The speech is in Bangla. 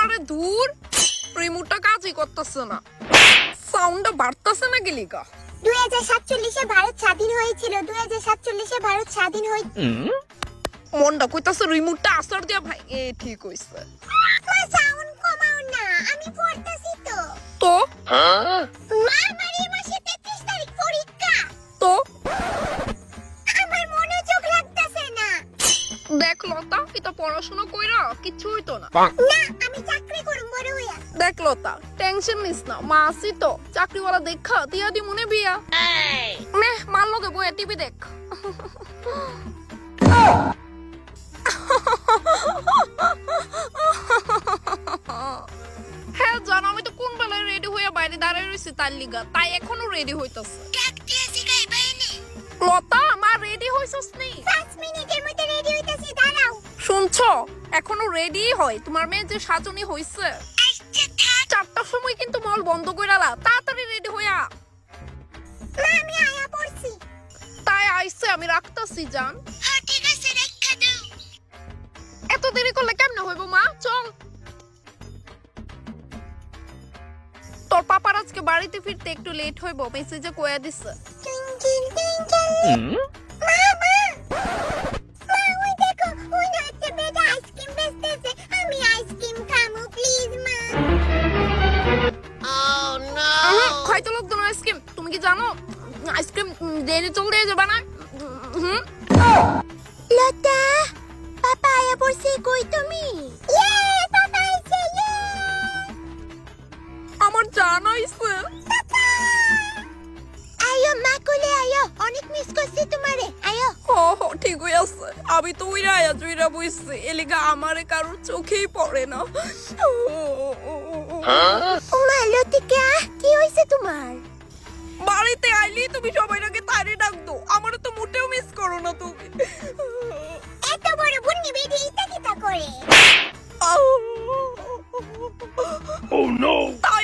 আরে দূর রিমোটটা কাজই করতেছে না। সাউন্ডটা বাড়তেছে না গেলিকা দুই হাজার সাতচল্লিশে ভারত স্বাধীন হয়েছিল দুই হাজার সাতচল্লিশে ভারত স্বাধীন হয়ে মনটা কইতাছে রিমোটটা আসর দিয়া ভাই এ ঠিক হইছে। সাউন্ড কমাও না আমি পড়তাছি তো। তো? লতা এটা পড়াশোনা কইরা কিচ্ছু হইতো না? না আমি চাকরি করুম বড় হইয়া। দেখ লতা টেনশন নিস না মা আসি তো। চাকরিওয়ালা দেখা দিয়া দি মনে বিয়া। নে মার লগে বইয়া টিভি দেখ। হ্যাঁ জানো আমি তো কোন বেলায় রেডি হয়ে বাইরে দাঁড়ায় রয়েছি তার লিগা? তাই এখনও রেডি হইতাছে। লতা মা রেডি হইছস নি? পাঁচ মিনিটের মধ্যে শুনছো এখনও রেডি হয়। তোমার মেয়ে যে সাজনি হইছে। চারটার সময় কিন্তু মল বন্ধ কইরালা তাড়াতাড়ি রেডি হইয়া। আমি আয়া পড়ছি। তাই আইসে আমি রাখতাছি জান। এত দেরি করলে কেমনে হইব মা? চল। তোর পাপার আজকে বাড়িতে ফিরতে একটু লেট হইব মেসেজে কয়া দিছে। খাইতে লোক তোমার আইসক্রিম। তুমি কি জানো? আইসক্রিম দেরি চল দিয়ে যাবে না? হুম? লতা পাপা আয়া পড়ছে কই তুমি? ইয়ে ইয়ে। আমার জান আইছে। আয়ো মা কোলে আয়ো অনেক মিস করছি তোমারে আয়ো। হ হ ঠিক আছে। আমি তো উইরা আয়া জুইরা বইছি এলিগা আমারে কারোর চোখেই পড়ে না। ও মা লতিকা। তোমার? বাড়িতে আইলি তুমি সবাই আগে তারে ডাকতো। আমার তো মোটেও মিস করো না তুমি। এত বড় বুন্নি বেডি ইতা কিতা করে? Oh no! তা